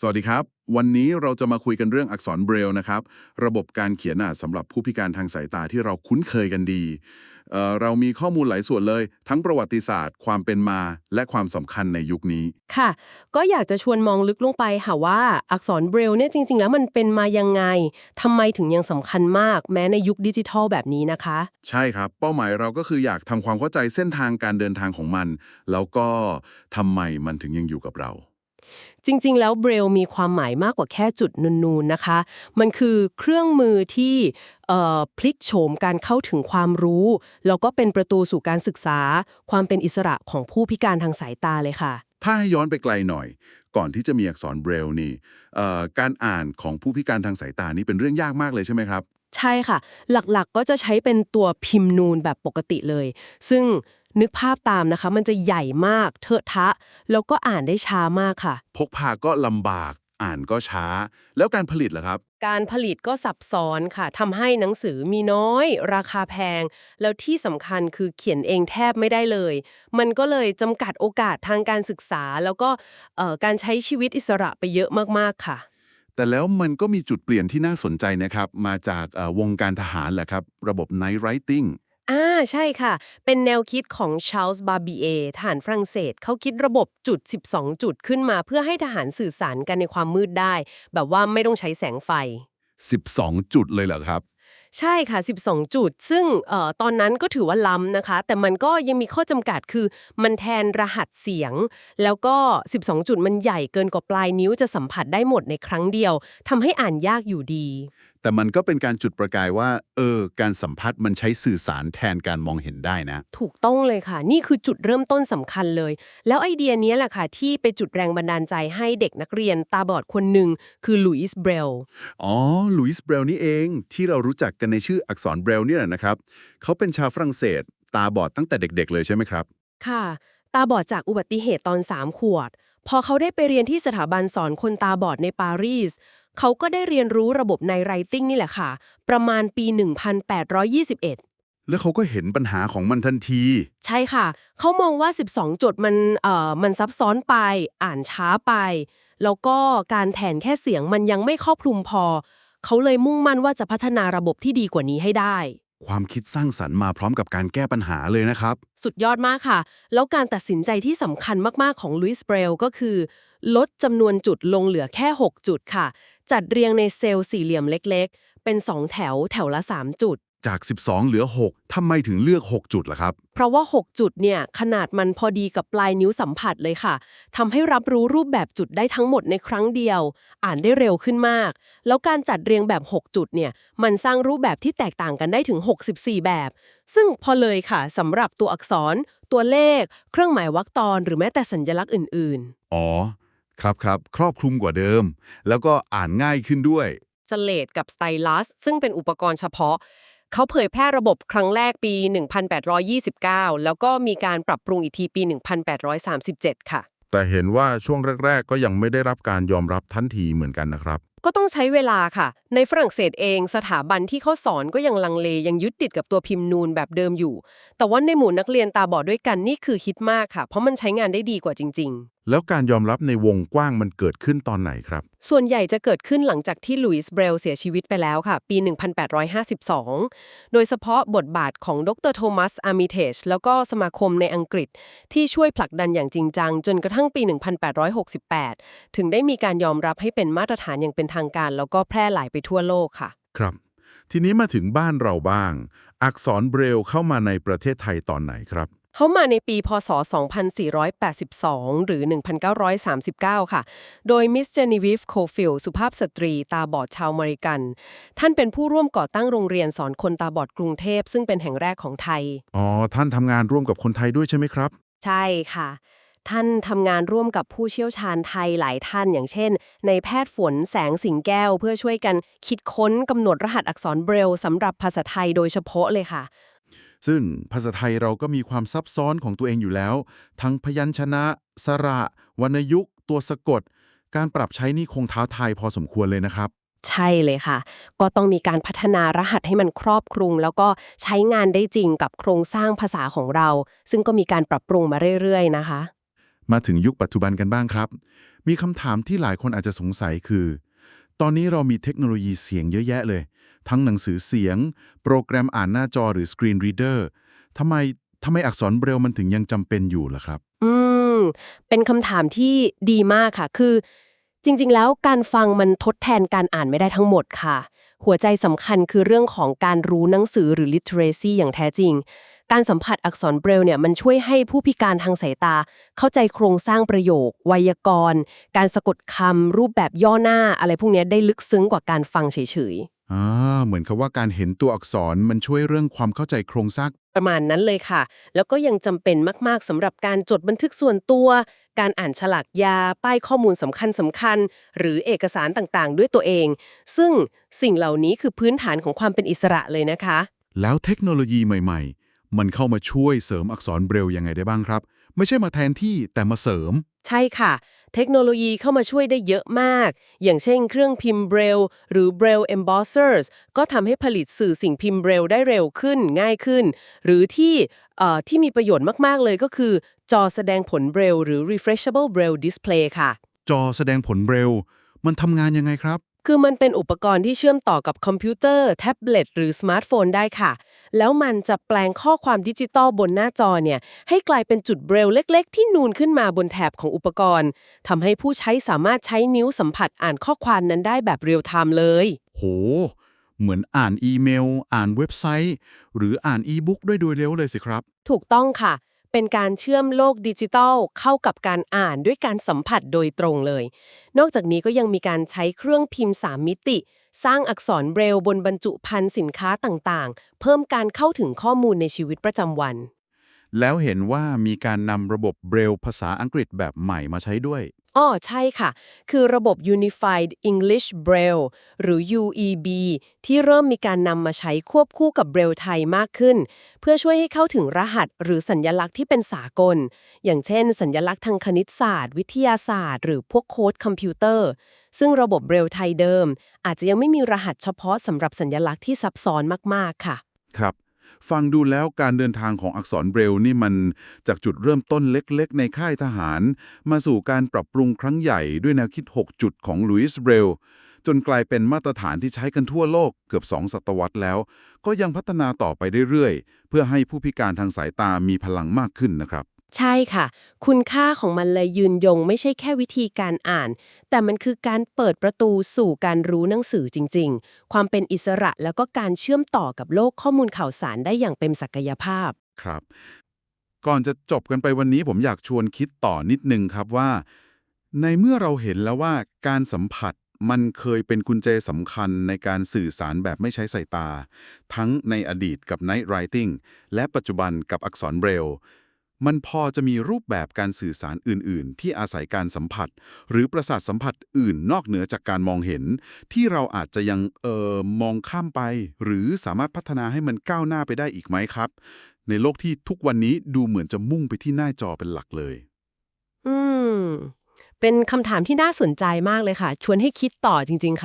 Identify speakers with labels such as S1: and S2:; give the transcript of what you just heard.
S1: สวัสดีครับ วันนี้เราจะมาคุยกันเรื่องอักษรเบรลล์นะครับ ระบบการเขียนอ่านสำหรับผู้พิการทางสายตาที่เราคุ้นเคยกันดีเอ่อเรามีข้อมูลหลายส่วนเลย ทั้งประวัติศาสตร์ ความเป็นมา และความสำคัญในยุคนี้
S2: ค่ะ ก็อยากจะชวนมองลึกลงไปค่ะว่าอักษรเบรลล์เนี่ยจริง ๆ แล้วมันเป็นมายังไงทำไมถึงยังสำคัญมาก แม้ในยุคดิจิทัลแบบนี้นะคะ
S1: ใช่ครับ เป้าหมายเราก็คืออยากทำความเข้าใจเส้นทางการเดินทางของมัน แล้วก็ทำไมมันถึงยังอยู่กับเรา
S2: จริง ๆ แล้วเบรลล์มีความหมายมากกว่าแค่จุดนูนๆนะคะ มันคือเครื่องมือที่เอ่อพลิกโฉมการเข้าถึงความรู้ แล้วก็เป็นประตูสู่การศึกษา ความเป็นอิสระของผู้พิการทางสายตาเลยค่ะ
S1: ถ้าให้ย้อนไปไกลหน่อย ก่อนที่จะมีอักษรเบรลล์นี่เอ่อการอ่านของผู้พิการทางสายตานี่เป็นเรื่องยากมากเลยใช่ไหมครับ
S2: ใช่ค่ะ หลักๆก็จะใช้เป็นตัวพิมพ์นูนแบบปกติเลย ซึ่ง นึกภาพตามนะคะ มันจะใหญ่มากเทอะทะ แล้วก็อ่านได้ช้ามากค่ะ
S1: พกพาก็ลำบาก อ่านก็ช้า แล้วการผลิตล่ะครับ
S2: การผลิตก็ซับซ้อนค่ะทำให้หนังสือมีน้อย ราคาแพง แล้วที่สำคัญคือเขียนเองแทบไม่ได้เลย มันก็เลยจำกัดโอกาสทางการศึกษา แล้วก็เอ่อการใช้ชีวิตอิสระไปเยอะมากๆค่ะ
S1: แต่แล้วมันก็มีจุดเปลี่ยนที่น่าสนใจนะครับ มาจากเอ่อวงการทหารแหละครับ ระบบ night writing
S2: อ่าใช่ค่ะ เป็นแนวคิดของชาร์ลส์บาร์บีเอทหารฝรั่งเศสเขาคิดระบบจุด 12 จุดขึ้นมา เพื่อให้ทหารสื่อสารกันในความมืดได้ แบบว่าไม่ต้องใช้แสงไฟ
S1: 12 จุดเลยเหรอครับ
S2: ใช่ค่ะ 12 จุด ซึ่งเอ่อตอนนั้นก็ถือว่าล้ำนะคะ แต่มันก็ยังมีข้อจำกัดคือมันแทนรหัสเสียง แล้วก็ 12 จุดมันใหญ่เกินกว่าปลายนิ้วจะสัมผัสได้หมดในครั้งเดียวทำให้อ่านยากอยู่ดี
S1: แต่มันก็เป็นการจุดประกายว่า เออ การสัมผัสมันใช้สื่อสารแทนการมองเห็นได้นะ
S2: ถูกต้องเลยค่ะ นี่คือจุดเริ่มต้นสำคัญเลย แล้วไอเดียเนี้ยแหละค่ะ ที่ไปจุดแรงบันดาลใจให้เด็กนักเรียนตาบอดคนหนึ่งคือลุยส์เบรล
S1: อ๋อลุยส์เบรลนี่เอง ที่เรารู้จักกันในชื่ออักษรเบรลเนี่ยนะครับ เขาเป็นชาวฝรั่งเศส ตาบอดตั้งแต่เด็ก ๆ เลยใช่ไหมครับ
S2: ค่ะ ตาบอดจากอุบัติเหตุตอน3ขวดพอเขาได้ไปเรียนที่สถาบันสอนคนตาบอดในปารีส เขาก็ได้เรียนรู้ระบบในไรติ้งนี่แหละค่ะ ประมาณปี 1821
S1: แล้วเขาก็เห็นปัญหาของมันทันที
S2: ใช่ค่ะ เขามองว่า 12จุดมันเอ่อมันซับซ้อนไป อ่านช้าไป แล้วก็การแทนแค่เสียงมันยังไม่ครอบคลุมพอ เขาเลยมุ่งมั่นว่าจะพัฒนาระบบที่ดีกว่านี้ให้ได้
S1: ความคิดสร้างสรรค์มาพร้อมกับการแก้ปัญหาเลยนะครับ
S2: สุดยอดมากค่ะ แล้วการตัดสินใจที่สำคัญมากๆของลุยส์เบรลก็คือ ลดจำนวนจุดลงเหลือแค่ 6 จุดค่ะ จัดเรียงในเซลล์สี่เหลี่ยมเล็กๆ เป็น 2 แถวแถวละ 3 จุด
S1: จาก 12 เหลือ 6ทำไมถึงเลือก 6 จุดล่ะครับ
S2: เพราะว่า 6 จุดเนี่ยขนาดมันพอดีกับปลายนิ้วสัมผัสเลยค่ะทำให้รับรู้รูปแบบจุดได้ทั้งหมดในครั้งเดียว อ่านได้เร็วขึ้นมาก แล้วการจัดเรียงแบบ 6 จุดเนี่ยมันสร้างรูปแบบที่แตกต่างกันได้ถึง 64 แบบ ซึ่งพอเลยค่ะสำหรับตัวอักษร ตัวเลข เครื่องหมายวรรคตอน หรือแม้แต่สัญลักษณ์อื่น
S1: อ๋อ ครับครับครอบคลุมกว่าเดิม แล้วก็อ่านง่ายขึ้นด้วย
S2: ๆสเลดกับสไตลัสซึ่งเป็นอุปกรณ์เฉพาะ เขาเผยแพร่ระบบครั้งแรกปี 1829 แล้วก็มีการปรับปรุงอีกทีปี 1837 ค่ะ
S1: แต่เห็นว่าช่วงแรก ๆ ก็ยังไม่ได้รับการยอมรับทันทีเหมือนกันนะครับ
S2: ก็ต้องใช้เวลาค่ะ ในฝรั่งเศสเองสถาบันที่เขาสอนก็ยังลังเลยังยึดติดกับตัวพิมพ์นูนแบบเดิมอยู่ แต่ว่าในหมู่นักเรียนตาบอดด้วยกันนี่คือฮิตมากค่ะ เพราะมันใช้งานได้ดีกว่าจริง
S1: แล้วการยอมรับในวงกว้างมันเกิดขึ้นตอนไหนครับ
S2: ๆส่วนใหญ่จะเกิดขึ้นหลังจากที่ลุยส์เบรลเสียชีวิตไปแล้วค่ะ ปี 1852 โดยเฉพาะบทบาทของดรโทมัสอาร์มิเทจแล้วก็สมาคมในอังกฤษ ที่ช่วยผลักดันอย่างจริงจัง จนกระทั่งปี 1868 ถึงได้มีการยอมรับให้เป็นมาตรฐานอย่างเป็นทางการ แล้วก็แพร่หลายไปทั่วโลกค่ะ
S1: ครับ ทีนี้มาถึงบ้านเราบ้าง อักษรเบรลเข้ามาในประเทศไทยตอนไหนครับ
S2: เขามาในปีพศ 2482 หรือ 1939 ค่ะ โดยมิสเจนีวีฟโคฟิลสุภาพสตรีตาบอดชาวอเมริกัน ท่านเป็นผู้ร่วมก่อตั้งโรงเรียนสอนคนตาบอดกรุงเทพ ซึ่งเป็นแห่งแรกของไทย
S1: อ๋อ ท่านทำงานร่วมกับคนไทยด้วยใช่ไหมครับ
S2: ใช่ค่ะ ท่านทำงานร่วมกับผู้เชี่ยวชาญไทยหลายท่าน อย่างเช่น ในแพทย์ฝนแสงสิงแก้ว เพื่อช่วยกันคิดค้นกำหนดรหัสอักษรเบรลสำหรับภาษาไทยโดยเฉพาะเลยค่ะ
S1: ซึ่งภาษาไทยเราก็มีความซับซ้อนของตัวเองอยู่แล้ว ทั้งพยัญชนะ สระ วรรณยุกต์ ตัวสะกด การปรับใช้นี่คงท้าทายพอสมควรเลยนะครับ
S2: ใช่เลยค่ะ ก็ต้องมีการพัฒนารหัสให้มันครอบคลุม แล้วก็ใช้งานได้จริงกับโครงสร้างภาษาของเรา ซึ่งก็มีการปรับปรุงมาเรื่อยๆ นะคะ
S1: มาถึงยุคปัจจุบันกันบ้างครับ มีคำถามที่หลายคนอาจจะสงสัยคือ ตอนนี้เรามีเทคโนโลยีเสียงเยอะแยะเลย ทั้งหนังสือเสียง โปรแกรมอ่านหน้าจอหรือสกรีนรีเดอร์ทำไมทำไมอักษรเบรลมันถึงยังจำเป็นอยู่ล่ะครับ
S2: อืม เป็นคำถามที่ดีมากค่ะ คือ จริง ๆ แล้วการฟังมันทดแทนการอ่านไม่ได้ทั้งหมดค่ะ หัวใจสำคัญคือเรื่องของการรู้หนังสือหรือ literacy อย่างแท้จริง การสัมผัสอักษรเบรลเนี่ยมันช่วยให้ผู้พิการทางสายตา เข้าใจโครงสร้างประโยค ไวยากรณ์ การสะกดคำรูปแบบย่อหน้าอะไรพวกนี้ได้ลึกซึ้งกว่าการฟังเฉยๆ
S1: อ่าเหมือนกับว่าการเห็นตัวอักษรมันช่วยเรื่องความเข้าใจโครงสร้าง
S2: ประมาณนั้นเลยค่ะ แล้วก็ยังจำเป็นมาก ๆสำหรับการจดบันทึกส่วนตัว การอ่านฉลากยา ป้ายข้อมูลสำคัญสำคัญ หรือเอกสารต่างๆ ด้วยตัวเอง ซึ่งสิ่งเหล่านี้คือพื้นฐานของความเป็นอิสระเลยนะคะ
S1: แล้วเทคโนโลยีใหม่ ๆ มันเข้ามาช่วยเสริมอักษรเบรลยังไงได้บ้างครับ ไม่ใช่มาแทนที่แต่มาเสริม
S2: ใช่ค่ะ เทคโนโลยีเข้ามาช่วยได้เยอะมาก อย่างเช่นเครื่องพิมพ์เบรลหรือ Braille Embossers ก็ทำให้ผลิตสื่อสิ่งพิมพ์เบรลได้เร็วขึ้นง่ายขึ้น หรือที่เอ่อที่มีประโยชน์มาก ๆ เลยก็คือ จอแสดงผลเบรลหรือ refreshable braille display ค่ะ
S1: จอแสดงผลเบรลมันทำงานยังไงครับ
S2: คือมันเป็นอุปกรณ์ที่เชื่อมต่อกับคอมพิวเตอร์แท็บเล็ตหรือสมาร์ทโฟนได้ค่ะ แล้วมันจะแปลงข้อความดิจิตอลบนหน้าจอเนี่ย ให้กลายเป็นจุดเบรลเล็ก ๆ ที่นูนขึ้นมาบนแถบของอุปกรณ์ทำให้ผู้ใช้สามารถใช้นิ้วสัมผัสอ่านข้อความนั้นได้แบบเรียลไทม์เลย
S1: โห เหมือนอ่านอีเมล อ่านเว็บไซต์ หรืออ่านอีบุ๊กด้วยโดยเร็วเลยสิครับ
S2: ถูกต้องค่ะ เป็นการเชื่อมโลกดิจิทัลเข้ากับการอ่านด้วยการสัมผัสโดยตรงเลย นอกจากนี้ก็ยังมีการใช้เครื่องพิมพ์ 3 มิติ สร้างอักษรเบรลบนบรรจุภัณฑ์สินค้าต่างๆ เพิ่มการเข้าถึงข้อมูลในชีวิตประจำวัน
S1: แล้วเห็นว่ามีการนำระบบเบรลภาษาอังกฤษแบบใหม่มาใช้ด้วย
S2: อ้อใช่ค่ะ คือระบบ Unified English Braille หรือ UEB ที่เริ่มมีการนำมาใช้ควบคู่กับเบรลไทยมากขึ้น เพื่อช่วยให้เข้าถึงรหัสหรือสัญญลักษณ์ที่เป็นสากล อย่างเช่น สัญญลักษณ์ทางคณิตศาสตร์ วิทยาศาสตร์ หรือพวกโค้ดคอมพิวเตอร์ ซึ่งระบบเบรลไทยเดิม อาจจะยังไม่มีรหัสเฉพาะสำหรับสัญญลักษณ์ที่ซับซ้อนมากๆค่ะ
S1: ครับ ฟังดูแล้วการเดินทางของอักษรเบรลนี่มันจากจุดเริ่มต้นเล็กๆ ในค่ายทหาร มาสู่การปรับปรุงครั้งใหญ่ด้วยแนวคิด 6 จุดของลุยส์เบรลจนกลายเป็นมาตรฐานที่ใช้กันทั่วโลกเกือบ 2 ศตวรรษแล้ว ก็ยังพัฒนาต่อไปเรื่อยๆ เพื่อให้ผู้พิการทางสายตามีพลังมากขึ้นนะครับ
S2: ใช่ค่ะ คุณค่าของมันเลยยืนยง ไม่ใช่แค่วิธีการอ่าน แต่มันคือการเปิดประตูสู่การรู้หนังสือจริง ๆ ความเป็นอิสระแล้วก็การเชื่อมต่อกับโลกข้อมูลข่าวสารได้อย่างเป็นศักยภาพ
S1: ครับ ก่อนจะจบกันไปวันนี้ผมอยากชวนคิดต่อนิดนึงครับว่า ในเมื่อเราเห็นแล้วว่าการสัมผัสมันเคยเป็นกุญแจสำคัญในการสื่อสารแบบไม่ใช้สายตา ทั้งในอดีตกับ Night Writing และปัจจุบันกับอักษรเบรล มันพอจะมีรูปแบบการสื่อสารอื่น ๆ ที่อาศัยการสัมผัส หรือประสาทสัมผัสอื่นนอกเหนือจากการมองเห็น ที่เราอาจจะยังเอ่อมองข้ามไป หรือสามารถพัฒนาให้มันก้าวหน้าไปได้อีกไหมครับ ในโลกที่ทุกวันนี้ดูเหมือนจะมุ่งไปที่หน้าจอเป็นหลักเลย
S2: อืม เป็นคำถามที่น่าสนใจมากเลยค่ะ ชวนให้คิดต่อจริง ๆค่ะ